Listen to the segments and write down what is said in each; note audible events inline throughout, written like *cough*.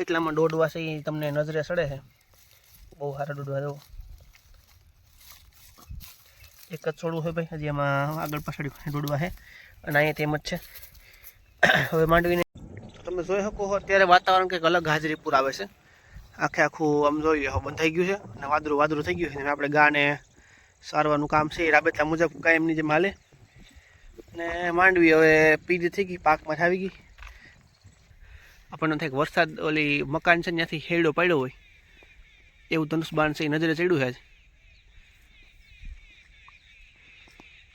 એટલામાં દોડવા છે એ તમને નજરે સડે છે. બહુ સારા દોડવા જવો. એક જ છોડવું છે ભાઈ, હજી એમાં આગળ પાછળ દોડવા છે. અને અહીંયા તેમ જ છે. હવે માંડવીને તમે જોઈ શકો છો, અત્યારે વાતાવરણ કંઈક અલગ હાજરી પૂર આવે છે. આખે આખું આમ જોઈએ હવે બંધ થઈ ગયું છે. અને વાદળું વાદળું થઈ ગયું છે. અને આપણે ગાને સારવાનું કામ છે, એ રાબેતા મુજબ કાયમની જે માલે અને માંડવી હવે પીડી થઈ ગઈ, પાકમાં આવી ગઈ. આપણને થાય વરસાદ ઓલી મકાન છે ત્યાંથી હેડો પડ્યો હોય, એવું ધનુષબાણ છે એ નજરે ચડ્યું છે.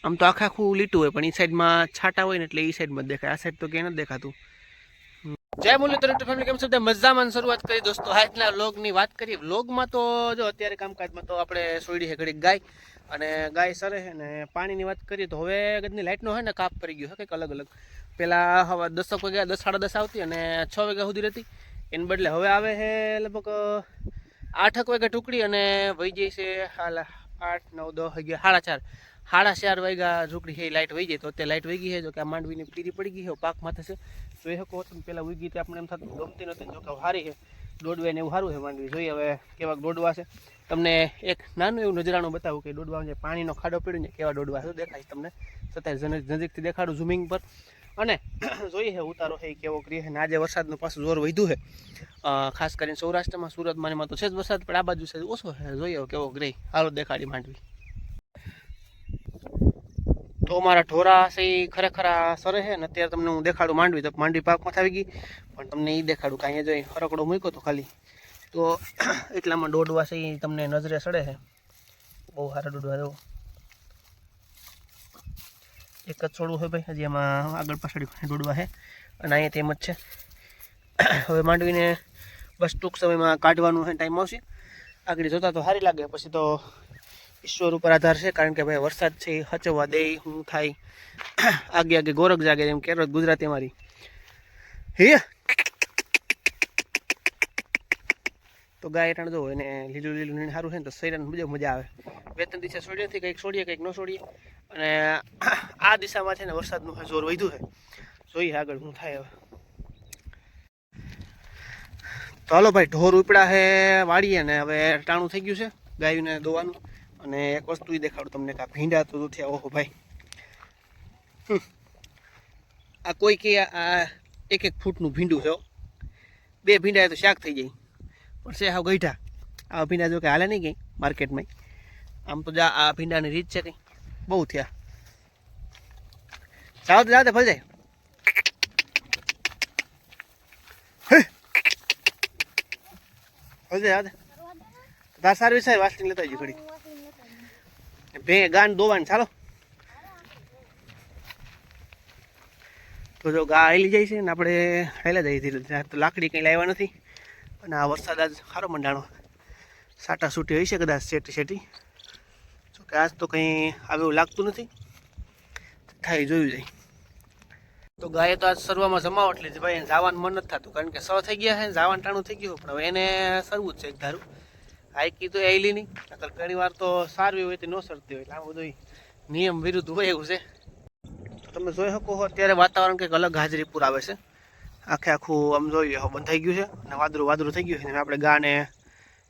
આમ તો આખા આખું લીટું હોય, પણ એ સાઈડમાં છાટા હોય ને એટલે એ સાઈડમાં દેખાય. આ સાઈડ તો ક્યાંય નથી દેખાતું. જય મુરલીધર તરફ કેમ છો? મજામાં શરૂઆત કરી દોસ્તો આજના વ્લોગની વાત કરીએ. વ્લોગમાં તો જો, અત્યારે કામકાજમાં તો આપણે સોયડી છે ઘડીક ગાય અને ગાય સરે છે ને પાણીની વાત કરીએ તો હવે ગજની લાઇટનો હોય ને કાપ પડી ગયો છે કંઈક અલગ અલગ. પહેલાં હવે દસક વાગ્યા દસ સાડા દસ આવતી અને છ વાગ્યા સુધી રહેતી. એને બદલે હવે આવે છે લગભગ આઠક વાગ્યા ટુકડી અને વહી જાય છે હાલ આઠ, નવ, દસ વાગ્યા સાડા ચાર. સાડા ચાર વાગ્યા ઝૂકડી છે લાઇટ વહી જાય તો અત્યારે લાઇટ વહી ગઈ છે જો કે આ માંડવીની પીરી પડી ગઈ છે પાકમાં થશે તો એ શકો તમે પહેલાં ઉગી તે આપણે એમ થતું ગમતી નથી જો કે સારી છે દોડવા ને એવું સારું છે માંડવી. જોઈએ હવે કેવા દોડવા છે. તમને એક નાનું એવું નજરાણું બતાવું કે દોડવા પાણીનો ખાડો પડ્યો ને કેવા દોડવા છે દેખાય તમને? છતાં નજીકથી દેખાડું ઝૂમિંગ પર. અને *clears throat* જોઈએ ઉતારો છે એ કેવો કરીએ છે આજે વરસાદનું પાછું જોર વધ્યું છે ખાસ કરીને સૌરાષ્ટ્રમાં સુરતમાં એમાં તો છે જ વરસાદ, પણ આ બાજુ છે ઓછો છે જોઈએ કેવો ગ્રે હાલો દેખાડી માંડવી. તો મારા ઢોરા છે એ ખરેખર સરે છે ને અત્યારે તમને હું દેખાડું માંડવી, તો માંડવી પાકમાં આવી ગઈ, પણ તમને એ દેખાડું કાંઈ જો જોઈ હરકડો મૂક્યો તો ખાલી. તો *clears throat* એટલામાં દોડવા છે એ તમને નજરે સડે છે બહુ સારા દોડવા જવો એક જ છોડવું છે ભાઈ. હજી એમાં આગળ પાછળ દોડવા છે અને અહીંયા તેમ જ છે. હવે માંડવીને બસ ટૂંક સમયમાં કાઢવાનું હોય ટાઈમ આવશે. આગળ જોતા તો સારી લાગે. પછી તો ઈશ્વર ઉપર આધાર છે, કારણ કે ભાઈ વરસાદ છે, હચવવા દે, હું થાય. આગે આગે ગોરખ જાગે એમ કહેવત ગુજરાતી મારી હે? તો ગાય રણ જો એને લીલું લીલું નીણ સારું છે ને તો શરીરને બીજો મજા આવે. બે ત્રણ દિશા છોડીએ નથી, કંઈક છોડીએ કંઈક ન છોડીએ અને આ દિશામાં છે ને વરસાદનું જોર વધ્યું છે. જોઈએ આગળ શું થાય હવે. તો હાલો ભાઈ, ઢોર ઉપડા છે વાળીએ ને હવે ટાણું થઈ ગયું છે ગાયને દોવાનું. અને એક વસ્તુ એ દેખાડું તમને કે ભીંડા તો થયા. ઓહો ભાઈ. આ કોઈ કે આ એક એક ફૂટનું ભીંડું છે. બે ભીંડા તો શાક થઈ જાય. પણ છે હાવ ગઈઠા આ ભીંડા જો કે હાલે નહીં કંઈ માર્કેટમાં. આમ તો જા, આ ભીંડાની રીત છે કંઈ. બહુ થયા. જાઓ તો જાઓ ભલે જાય ભલે જાઓ તાર સારું છે વાસણી લેતા આવજો ઘડી ભે ગાન દોવાન, ચાલો. તો જો ગા હાલી જાય છે ને, આપણે હાલ્યા જઈએ ધીરે ધીરે. લાકડી કંઈ લાવ્યા નથી. અને આ વરસાદ આજ સારો મંડાણો. સાટા સૂટી હોય છે કદાચ શેટી શેટી જો કે આજ તો કંઈ આવે એવું લાગતું નથી. થાય જોયું જાય. તો ગાય તો આજ સરવામાં જમાવટ લીધી ભાઈ, એને જવાનું મન નથી થતું. કારણ કે સ થઈ ગયા છે જવાનું ટાણું થઈ ગયું પણ એને સરવું જ છે એક ધારું. આઈકી તો એલી નહીં. નકર ઘણી વાર તો સારવી હોય તે ન સરતી હોય. એટલે આ બધું નિયમ વિરુદ્ધ હોય એવું છે. તમે જોઈ શકો છો અત્યારે વાતાવરણ કંઈક અલગ હાજરી આવે છે. આખે આખું આમ જોઈએ બંધ થઈ ગયું છે અને વાદળું વાદળું થઈ ગયું છે. અને આપણે ગાને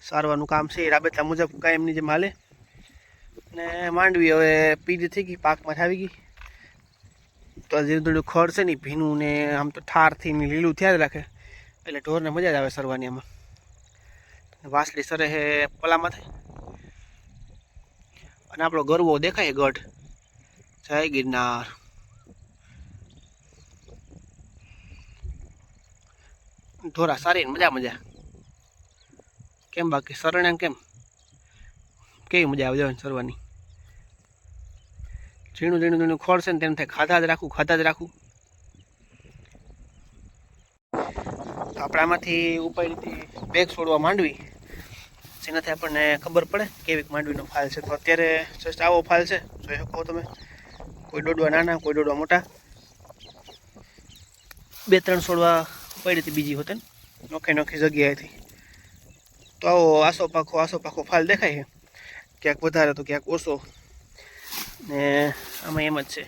સારવાનું કામ છે એ રાબેતા મુજબ કાયમની જેમ માલે ને માંડવી હવે પીડી થઈ ગઈ, પાકમાં આવી ગઈ. તો ધીરે ધીરે ખડ છે ને ભીનું ને આમ તો ઠારથી ને લીલું થયા જ રાખે. એટલે ઢોરને મજા જ આવે સરવાની એમાં વાસળી સરે હે પલામાં થાય અને આપણો ગરવો દેખાય ગઢ. જય ગિરનાર. ઢોરા સારી મજા મજા. કેમ બાકી? સરણે કેમ? કેવી મજા આવે જવાની સરવાની ઝીણું ઝીણું ઝીણું ખોળ છે ને તેમ થાય. ખાધા જ રાખું, ખાધા જ રાખું. તો આપણે આમાંથી ઉપાડી હતી બેગ છોડવા માંડવી. જેનાથી આપણને ખબર પડે કેવી માંડવીનો ફાલ છે. તો અત્યારે જસ્ટ આવો ફાલ છે. જોઈ શકો તમે. કોઈ દોડવા નાના, કોઈ દોડવા મોટા. બે ત્રણ છોડવા પડી હતી બીજી હોતે નોખી નોખી જગ્યાએથી તો આવો આસો પાખો આસો પાખો ફાલ દેખાય છે? ક્યાંક વધારે તો ક્યાંક ઓછો. ને આમાં એમ જ છે.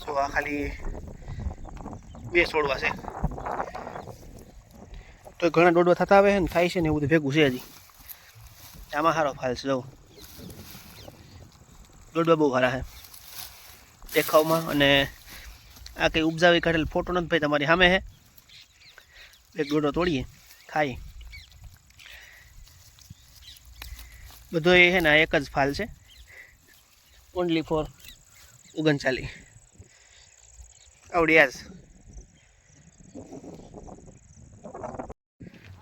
જો આ ખાલી બે છોડવા છે. તો ઘણા દોડવા થતા આવે છે ને થાય છે ને એવું બધું ભેગું છે હજી. આમાં સારો ફાલ છે, જો. દોડવા બહુ સારા છે. દેખાવમાં અને આ કંઈ ઉપજાવી કાઢેલ ફોટો નથી ભાઈ તમારી સામે છે. એક ગોડો તોડીએ ખાઈ બધો એ છે ને એક જ ફાલ છે. ઓનલી ફોર ઓગણચાલી આવડી આજ.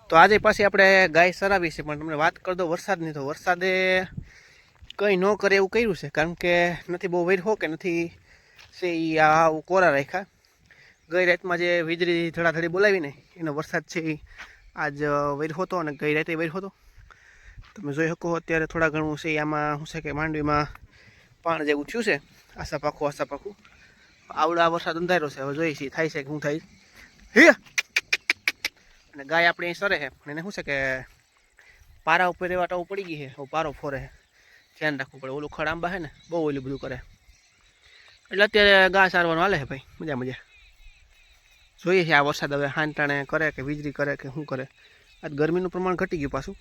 તો આજે પાછી આપણે ગાય સરાવી છે, પણ તમને વાત કરી દો વરસાદની, તો વરસાદે કંઈ ન કરે એવું કર્યું છે, કારણ કે નથી બહુ વેર હો કે નથી છે એ આ કોરા રાખ્યા. ગઈ રાતમાં જે વીજળી ધડાધડી બોલાવીને એનો વરસાદ છે એ આજ વેર હતો અને ગઈ રાતે વેર હતો. તમે જોઈ શકો અત્યારે થોડા ઘણું છે આમાં શું છે કે માંડવીમાં પાણ જેવું થયું છે આસા પાખું આસા પાખું આવડા વરસાદ અંધાર્યો છે, હવે જોઈએ છીએ થાય છે કે શું થાય. હે! અને ગાય આપણે અહીં સરે છે, પણ એને શું છે કે પારા ઉપર રહેવા ટાવું પડી ગઈ છે, હવે પારો ફોરે ધ્યાન રાખવું પડે, ઓલું ખડ આંબા છે ને, બહુ ઓલું બધું કરે. એટલે અત્યારે ગા સારવાનું હાલે છે ભાઈ, મજા મજા. જોઈએ છે આ વરસાદ હવે હાન ટાણે કરે કે વીજળી કરે કે શું કરે. આજ ગરમીનું પ્રમાણ ઘટી ગયું પાછું.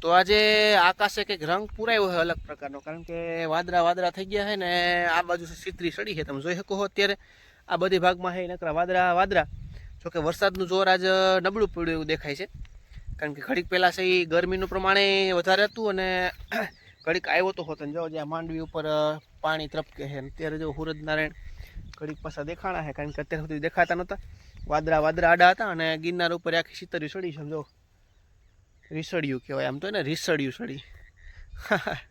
તો આજે આકાશે કંઈક રંગ પુરાયો છે અલગ પ્રકારનો, કારણ કે વાદળા વાદળા થઈ ગયા છે ને આ બાજુ સીતરી સડી છે, તમે જોઈ શકો અત્યારે. આ બધી ભાગમાં છે નકરા વાદળા વાદળા. જોકે વરસાદનું જોર આજ નબળું પડ્યું એવું દેખાય છે. કારણ કે ઘડીક પહેલાં છે એ ગરમીનું પ્રમાણે વધારે હતું અને ઘડીક આવ્યો તો હોતો ને જો જ્યાં માંડવી ઉપર પાણી ત્રપકે છે. અત્યારે જો હુરદ નારાયણ ઘડીક પાછા દેખાણા છે કારણ કે અત્યાર સુધી દેખાતા નહોતા. વાદળા વાદરા આડા હતા અને ગિરનાર ઉપર આખી શીતરી સડી સમજો રીસડ્યું કહેવાય, આમ તો ને રીસડ્યું સડી. *laughs*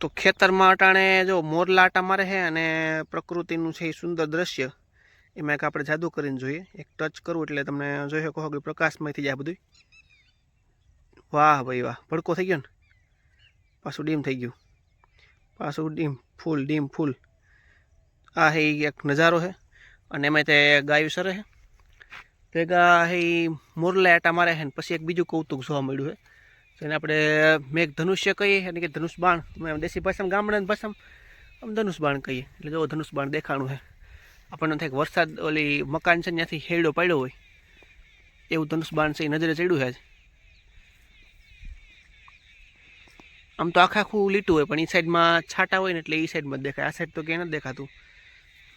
તો ખેતરમાં અટાણે જો મોરલા આટા મારે છે અને પ્રકૃતિનું છે એ સુંદર દ્રશ્ય, એમાં એક આપણે જાદુ કરીને જોઈએ. એક ટચ કરવું એટલે તમને જોઈ શકો કે પ્રકાશમય થઈ જાય બધું વાહ ભાઈ વાહ, ભડકો થઈ ગયો ને? પાછું ડીમ થઈ ગયું. પાછું ડીમ, ફૂલ ડીમ, ફૂલ. આ હે એક નજારો છે અને એમાં તે ગાયું સરે છે ભેગા હે મોરલા આટા મારે છે પછી એક બીજું કૌતુક જોવા મળ્યું છે જેને આપણે મેઘ ધનુષ્ય કહીએ અને કે ધનુષ બાણ દેશી ભાષામાં ગામડાની ભાષામાં આમ ધનુષ બાણ કહીએ. એટલે જો ધનુષ બાણ દેખાણું છે આપણને થાય વરસાદ ઓલી મકાન છે ત્યાંથી હેડો પડ્યો હોય, એવું ધનુષ બાણ છે એ નજરે ચડ્યું છે આમ તો આખા આખું લીટું હોય, પણ એ સાઈડમાં છાંટા હોય ને એટલે એ સાઈડમાં દેખાય. આ સાઈડ તો ક્યાંય નથી દેખાતું.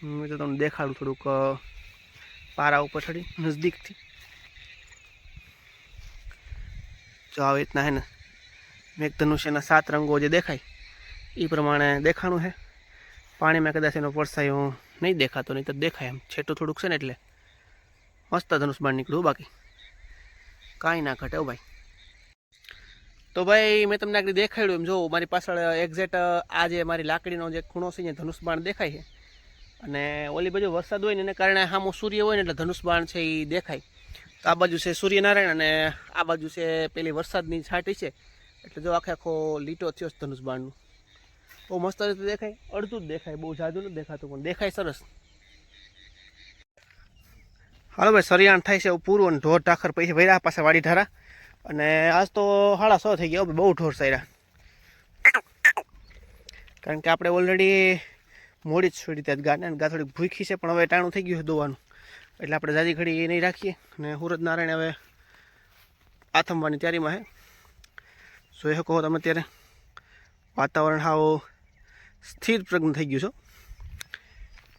હું તો તમને દેખાડું થોડુંક પારા ઉપર ચડી, નજદીકથી. જો આવી રીતના હે ને મેઘધનુષ્યના સાત રંગો જે દેખાય, એ પ્રમાણે દેખાણું છે પાણીમાં કદાચ એનો પડછાયો નહીં દેખાતો, નહીં તો દેખાય એમ. છેટું થોડુંક છે ને એટલે મસ્ત ધનુષ બાર નીકળ્યું બાકી. કાંઈ ના ઘટે ભાઈ. તો ભાઈ, મેં તમને આગળ દેખાડ્યું એમ. જો, મારી પાછળ એક્ઝેક્ટ આ જે મારી લાકડીનો જે ખૂણો છે ધનુષ બાણ દેખાય છે. અને ઓલી બાજુ વરસાદ હોય ને એને કારણે સામો સૂર્ય હોય ને એટલે ધનુષ બાણ છે એ દેખાય. તો આ બાજુ છે સૂર્યનારાયણ અને આ બાજુ છે પેલી વરસાદની છાંટી છે. એટલે જો આખે આખો લીટો થયો છે ધનુષ બાણનું. બહુ મસ્ત રીતે દેખાય. અડધું જ દેખાય. બહુ જાદુ નથી દેખાતું, પણ દેખાય સરસ. હાલો ભાઈ, સરિયાણ થાય છે પૂરું અને ઢોર ઢાખર પૈસા ભર્યા પાસે વાડી ઢારા અને આજ તો સાડા સો થઈ ગયા બહુ ઢોર સાર્યા. કારણ કે આપણે ઓલરેડી મોડી જ છોડી ત્યાં ગાને અને ગા થોડીક ભૂખી છે, પણ હવે ટાણું થઈ ગયું છે દોવાનું. એટલે આપણે જાજી ઘડી એ નહીં રાખીએ અને સુરત નારાયણ હવે આથમવાની તૈયારીમાં છે. જોઈ શકો તમે અત્યારે, વાતાવરણ હાવ સ્થિર પ્રજ્ઞ થઈ ગયું છે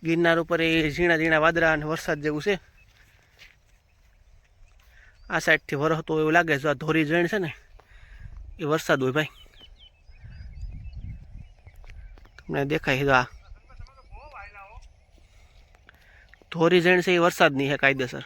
ગિરનાર ઉપર એ ઝીણા ઝીણા વાદળા અને વરસાદ જેવું છે. આ સાઈડથી વરહતો એવું લાગે છે, આ ધોરી જણ છે ને, એ વરસાદ હોય ભાઈ. તમને દેખાય આ ધોરી જણ છે એ વરસાદની છે કાયદેસર.